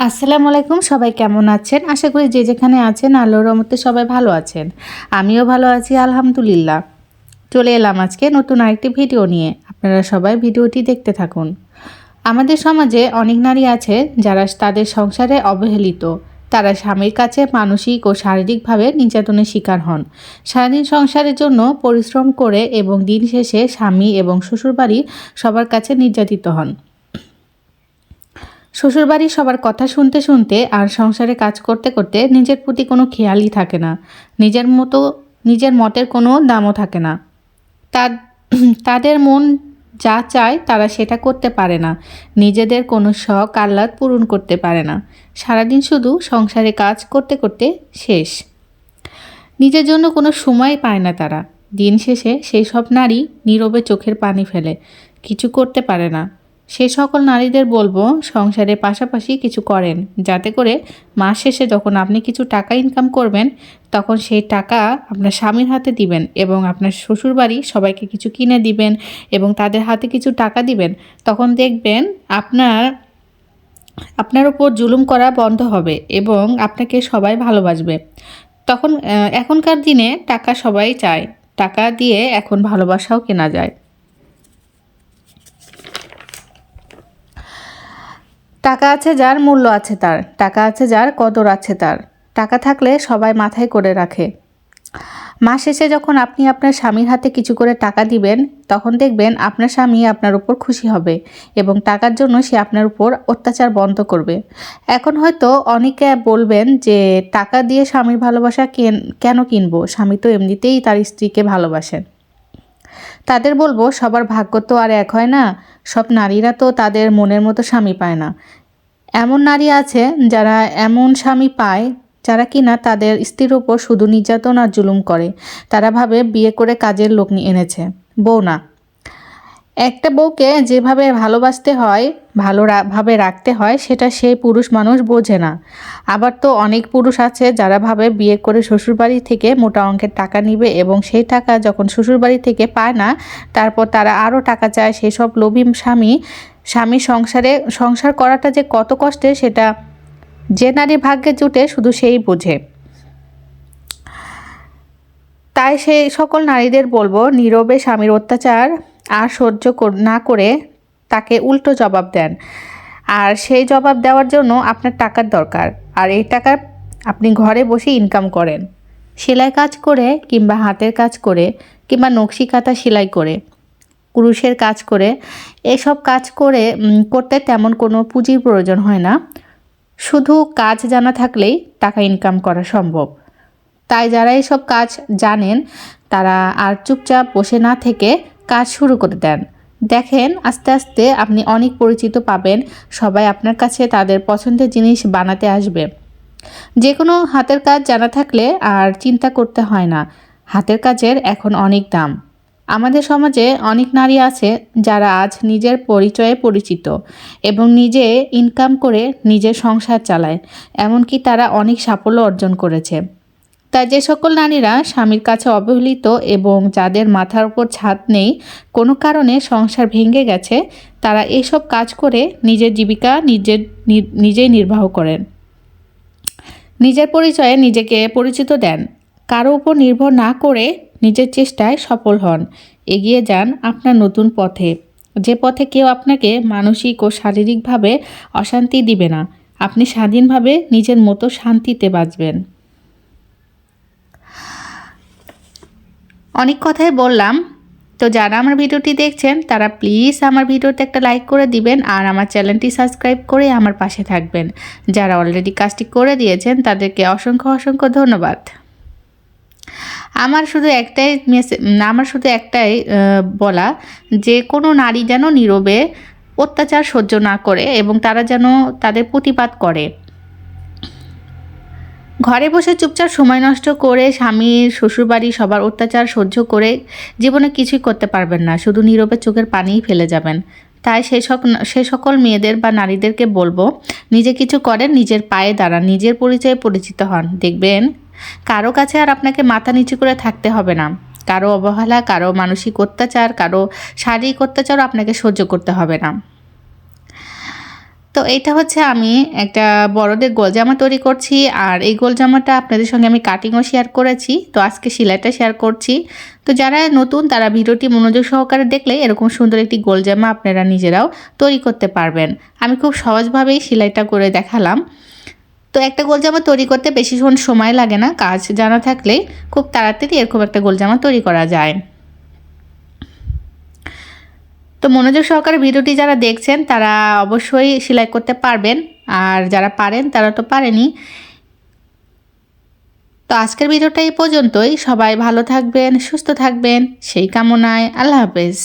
আসসালামু আলাইকুম, সবাই কেমন আছেন? আশা করি যে যেখানে আছেন, আল্লাহর রহমতে সবাই ভালো আছেন। আমিও ভালো আছি, আলহামদুলিল্লাহ। চলে এলাম আজকে নতুন আরেকটি ভিডিও নিয়ে। আপনারা সবাই ভিডিওটি দেখতে থাকুন। আমাদের সমাজে অনেক নারী আছে যারা তাদের সংসারে অবহেলিত। তারা স্বামীর কাছে মানসিক ও শারীরিকভাবে নির্যাতনের শিকার হন। সারাদিন সংসারের জন্য পরিশ্রম করে এবং দিন শেষে স্বামী এবং শ্বশুরবাড়ি সবার কাছে নির্যাতিত হন। শ্বশুরবাড়ির সবার কথা শুনতে শুনতে আর সংসারে কাজ করতে করতে নিজের প্রতি কোনো খেয়ালই থাকে না। নিজের মতো, নিজের মতের কোনো দামও থাকে না। তার তাদের মন যা চায় তারা সেটা করতে পারে না। নিজেদের কোনো শখ, আহ্লাদ পূরণ করতে পারে না। সারাদিন শুধু সংসারে কাজ করতে করতে শেষ। নিজের জন্য কোনো সময় পায় না তারা। দিন শেষে সেই সব নারী নীরবে চোখের পানি ফেলে। কিছু করতে পারে না। সে সকল নারীদের বলব, সংসারের পাশাপাশি কিছু করেন, যাতে করে মাস শেষে যখন আপনি কিছু টাকা ইনকাম করবেন, তখন সেই টাকা আপনার স্বামীর হাতে দিবেন এবং আপনার শ্বশুরবাড়ি সবাইকে কিছু কিনে দিবেন এবং তাদের হাতে কিছু টাকা দিবেন, তখন দেখবেন আপনার আপনার উপর জুলুম করা বন্ধ হবে এবং আপনাকে সবাই ভালোবাসবে। তখন এখনকার দিনে টাকা সবাই চায়, টাকা দিয়ে এখন ভালোবাসাও কেনা যায়। টাকা আছে যার, মূল্য আছে তার। টাকা আছে যার, কদর আছে তার। টাকা থাকলে সবাই মাথায় করে রাখে। মাস শেষে যখন আপনি আপনার স্বামীর হাতে কিছু করে টাকা দিবেন, তখন দেখবেন আপনার স্বামী আপনার উপর খুশি হবে এবং টাকার জন্য সে আপনার উপর অত্যাচার বন্ধ করবে। এখন হয়তো অনেকে বলবেন যে, টাকা দিয়ে স্বামীর ভালোবাসা কেন কেন কিনবো? স্বামী তো এমনিতেই তার স্ত্রীকে ভালোবাসেন। তাদের বলব, সবার ভাগ্য তো আর এক হয় না। সব নারীরা তো তাদের মনের মতো স্বামী পায় না। এমন নারী আছে যারা এমন স্বামী পায় যারা কিনা তাদের স্ত্রীর ওপর শুধু নির্যাতন আর জুলুম করে। তারা ভাবে বিয়ে করে কাজের লোক এনেছে। বউ না। একটা বউকে যেভাবে ভালোবাসতে হয়, ভালো ভাবে রাখতে হয়, সেটা সেই পুরুষ মানুষ বোঝে না। আবার তো অনেক পুরুষ আছে যারা ভাবে বিয়ে করে শ্বশুরবাড়ি থেকে মোটা অঙ্কের টাকা নিবে এবং সেই টাকা যখন শ্বশুরবাড়ি থেকে পায় না, তারপর তারা আরও টাকা চায় সেই সব লোভী স্বামী স্বামী সংসারে, সংসার করাটা যে কত কষ্টের সেটা যে নারী ভাগ্যে জুটে শুধু সেই বোঝে। তাই সেই সকল নারীদের বলব, নীরবে স্বামীর অত্যাচার আর সহ্য না করে তাকে উল্টো জবাব দেন। আর সেই জবাব দেওয়ার জন্য আপনার টাকার দরকার। আর এই টাকা আপনি ঘরে বসে ইনকাম করেন। সেলাই কাজ করে কিংবা হাতের কাজ করে কিংবা নকশি কাঁথা সেলাই করে, কুরুশের কাজ করে, এসব কাজ করে করতে তেমন কোনো পুঁজির প্রয়োজন হয় না। শুধু কাজ জানা থাকলেই টাকা ইনকাম করা সম্ভব। তাই যারা এসব কাজ জানেন, তারা আর চুপচাপ বসে না থেকে কাজ শুরু করে দেন। দেখেন, আস্তে আস্তে আপনি অনেক পরিচিত পাবেন, সবাই আপনার কাছে তাদের পছন্দের জিনিস বানাতে আসবে। যে কোনো হাতের কাজ জানা থাকলে আর চিন্তা করতে হয় না, হাতের কাজের এখন অনেক দাম। আমাদের সমাজে অনেক নারী আছে যারা আজ নিজের পরিচয়ে পরিচিত এবং নিজে ইনকাম করে নিজের সংসার চালায়, এমনকি তারা অনেক সাফল্য অর্জন করেছে। তাই যে সকল নারীরা স্বামীর কাছে অবহেলিত এবং যাদের মাথার উপর ছাদ নেই, কোনো কারণে সংসার ভেঙে গেছে, তারা এসব কাজ করে নিজের জীবিকা নিজের নিজেই নির্বাহ করেন। নিজের পরিচয়ে নিজেকে পরিচিত দেন। কারও উপর নির্ভর না করে নিজের চেষ্টায় সফল হন। এগিয়ে যান আপনার নতুন পথে। যে পথে কেউ আপনাকে মানসিক ও শারীরিকভাবে অশান্তি দিবে না। আপনি স্বাধীনভাবে নিজের মতো শান্তিতে বাঁচবেন। অনেক কথাই বললাম। তো যারা আমার ভিডিওটি দেখছেন, তারা প্লিজ আমার ভিডিওতে একটা লাইক করে দিবেন আর আমার চ্যানেলটি সাবস্ক্রাইব করে আমার পাশে থাকবেন। যারা অলরেডি কাজটি করে দিয়েছেন, তাদেরকে অসংখ্য অসংখ্য ধন্যবাদ। আমার শুধু একটাই আমার শুধু একটাই বলা, যে কোনো নারী যেন নীরবে অত্যাচার সহ্য না করে এবং তারা যেন তাদের প্রতিবাদ করে। ঘরে বসে চুপচাপ সময় নষ্ট করে স্বামীর শ্বশুরবাড়ি সবার অত্যাচার সহ্য করে জীবনে কিছুই করতে পারবেন না। শুধু নীরবে চোখের পানিই ফেলে যাবেন। তাই সক সে সকল মেয়েদের বা নারীদেরকে বলব, নিজে কিছু করেন, নিজের পায়ে দাঁড়ান, নিজের পরিচয়ে পরিচিত হন। দেখবেন, কারও কাছে আর আপনাকে মাথা নিচু করে থাকতে হবে না। কারও অবহেলা, কারও মানসিক অত্যাচার, কারও শারীরিক অত্যাচারও আপনাকে সহ্য করতে হবে না। তো এটা হচ্ছে আমি একটা বড়দের গোল জামা তৈরি করছি, আর এই গোল জামাটা আপনাদের সঙ্গে আমি কাটিংও শেয়ার করেছি, তো আজকে সেলাইটা শেয়ার করছি। তো যারা নতুন, তারা ভিডিওটি মনোযোগ সহকারে দেখলে এরকম সুন্দর একটি গোল জামা আপনারা নিজেরাও তৈরি করতে পারবেন। আমি খুব সহজভাবেই সেলাইটা করে দেখালাম। তো একটা গোল জামা তৈরি করতে বেশিক্ষণ সময় লাগে না, কাজ জানা থাকলে খুব তাড়াতাড়ি এরকম একটা গোল জামা তৈরি করা যায়। তো মনোযোগ সহকারে ভিডিওটি যারা দেখছেন, তারা অবশ্যই সেলাই করতে পারবেন। আর যারা পারেন, তারা তো পারেনি। তো আজকের ভিডিওটা এই পর্যন্তই। সবাই ভালো থাকবেন, সুস্থ থাকবেন। সেই কামনায় আল্লাহ হাফেজ।